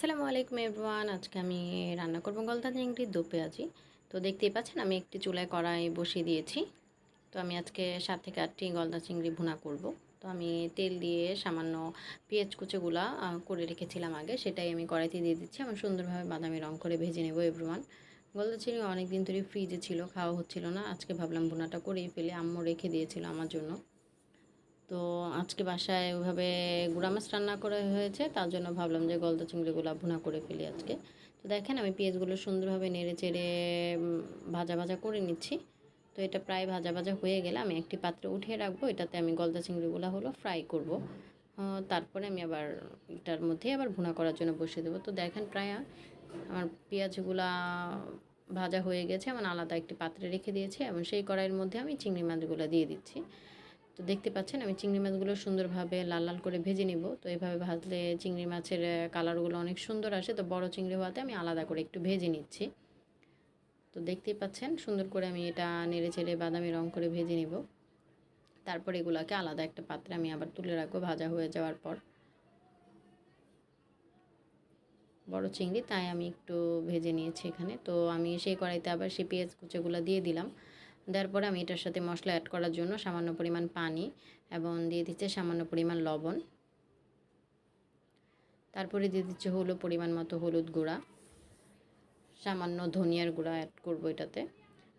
আসসালামু আলাইকুম এভরিওয়ান। আজকে আমি রান্না করব গলদা চিংড়ির দো পেঁয়াজি তো দেখতেই পাচ্ছেন, আমি একটি চুলায় কড়াই বসিয়ে দিয়েছি। তো আমি আজকে সাত থেকে আটটি গলদা চিংড়ি ভুনা করব। তো আমি তেল দিয়ে সামান্য পেঁয়াজ কুচোগুলা করে রেখেছিলাম আগে, সেটাই আমি কড়াইতে দিয়ে দিচ্ছি। এবং সুন্দরভাবে বাদামি রং করে ভেজে নেব এভরিওয়ান। গলদা চিংড়ি অনেক দিন ধরে ফ্রিজে ছিল, খাওয়া হচ্ছিল না। আজকে ভাবলাম ভুনাটা করেই ফেলে। আম্মু রেখে দিয়েছিল আমার জন্য। তো আজকে বাসায় ওইভাবে গুঁড়া মাছ রান্না করা হয়েছে, তার জন্য ভাবলাম যে গলদা চিংড়িগুলো ভুনা করে ফেলি আজকে। তো দেখেন আমি পেঁয়াজগুলো সুন্দরভাবে নেড়ে চেড়ে ভাজা ভাজা করে নিচ্ছি। তো এটা প্রায় ভাজা ভাজা হয়ে গেলে আমি একটি পাত্রে উঠিয়ে রাখব, এটাতে আমি গলদা চিংড়িগুলো হলো ফ্রাই করব। তারপরে আমি আবার এটার মধ্যে আবার ভুনা করার জন্য বসিয়ে দেবো। তো দেখেন প্রায় আমার পেঁয়াজগুলা ভাজা হয়ে গেছে আমার আলাদা একটি পাত্রে রেখে দিয়েছি এবং সেই কড়াইয়ের মধ্যে আমি চিংড়ি মাছগুলো দিয়ে দিচ্ছি। তো দেখতে পাচ্ছেন, আমি চিংড়ি মাছগুলো সুন্দরভাবে লাল লাল করে ভেজে নিব। তো এভাবে ভাজলে চিংড়ি মাছের কালারগুলো অনেক সুন্দর আসে। তো বড় চিংড়ি হওয়াতে আমি আলাদা করে একটু ভেজে নিচ্ছি। তো দেখতেই পাচ্ছেন, সুন্দর করে আমি এটা নেড়ে চেড়ে বাদামি রং করে ভেজে নিব। তারপর এগুলাকে আলাদা একটা পাত্রে আমি আবার তুলে রাখব, ভাজা হয়ে যাওয়ার পর। বড় চিংড়ি, তাই আমি একটু ভেজে নিয়েছি এখানে। তো আমি সেই কড়াইতে আবার সেই পেঁয়াজ কুচোগুলো দিয়ে দিলাম। দেওয়ার পরে আমি এটার সাথে মশলা অ্যাড করার জন্য সামান্য পরিমাণ পানি এবং দিয়ে দিচ্ছে সামান্য পরিমাণ লবণ। তারপরে দিয়ে দিচ্ছে হলো পরিমাণ মতো হলুদ গুঁড়া। সামান্য ধনিয়ার গুঁড়া অ্যাড করব এটাতে।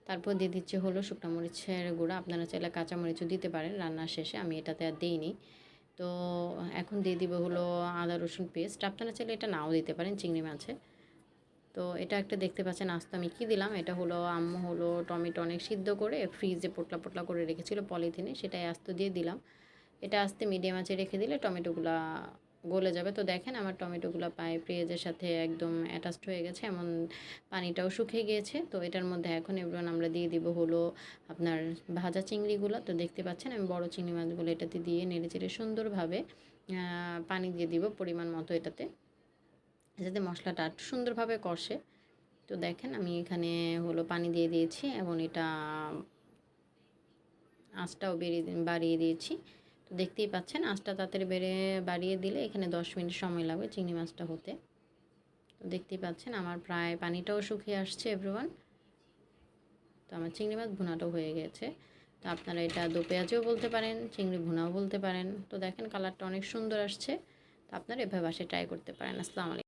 তারপর দিয়ে দিচ্ছে হলো শুকনো মরিচের গুঁড়া। আপনারা চাইলে কাঁচা মরিচও দিতে পারেন রান্নার শেষে, আমি এটাতে আর দিইনি। তো এখন দিয়ে দিব হলো আদা রসুন পেস্ট আপনারা চাইলে এটা নাও দিতে পারেন চিংড়ি মাছে। তো এটা একটা দেখতে পাচ্ছেন, আস্তে আমি কী দিলাম। এটা হলো আম্মু হলো টমেটো অনেক সিদ্ধ করে ফ্রিজে পোটলা পোটলা করে রেখেছিল পলিথিনে, সেটাই আস্ত দিয়ে দিলাম। এটা আস্তে মিডিয়াম আঁচে রেখে দিলে টমেটোগুলা গলে যাবে। তো দেখেন আমার টমেটোগুলো পায়ে পেঁয়াজের সাথে একদম অ্যাটাচড হয়ে গেছে, এমন পানিটাও শুকিয়ে গিয়েছে। তো এটার মধ্যে এখন এবার আমরা দিয়ে দিব হলো আপনার ভাজা চিংড়িগুলো। তো দেখতে পাচ্ছেন আমি বড় চিংড়ি মাছগুলো এটাতে দিয়ে নেড়ে চেড়ে সুন্দরভাবে পানি দিয়ে দিব পরিমাণ মতো এটাতে। যাতে মশলাটা একটু সুন্দরভাবে কষে। তো দেখেন আমি এখানে হলো পানি দিয়ে দিয়েছি এবং এটা আঁচটাও বেরিয়ে বাড়িয়ে দিয়েছি। তো দেখতেই পাচ্ছেন আঁচটা তাড়াতাড়ি বেড়ে, বাড়িয়ে দিলে এখানে দশ মিনিট সময় লাগবে চিংড়ি মাছটা হতে। তো দেখতেই পাচ্ছেন আমার প্রায় পানিটাও শুকিয়ে আসছে এভরিওয়ান তো আমার চিংড়ি মাছ ভুনাটাও হয়ে গেছে। তো আপনারা এটা দো পেঁয়াজও বলতে পারেন, চিংড়ি ভুনাও বলতে পারেন। তো দেখেন কালারটা অনেক সুন্দর আসছে। তো আপনারা এভাবে বাসে ট্রাই করতে পারেন। আসসালামু আলাইকুম।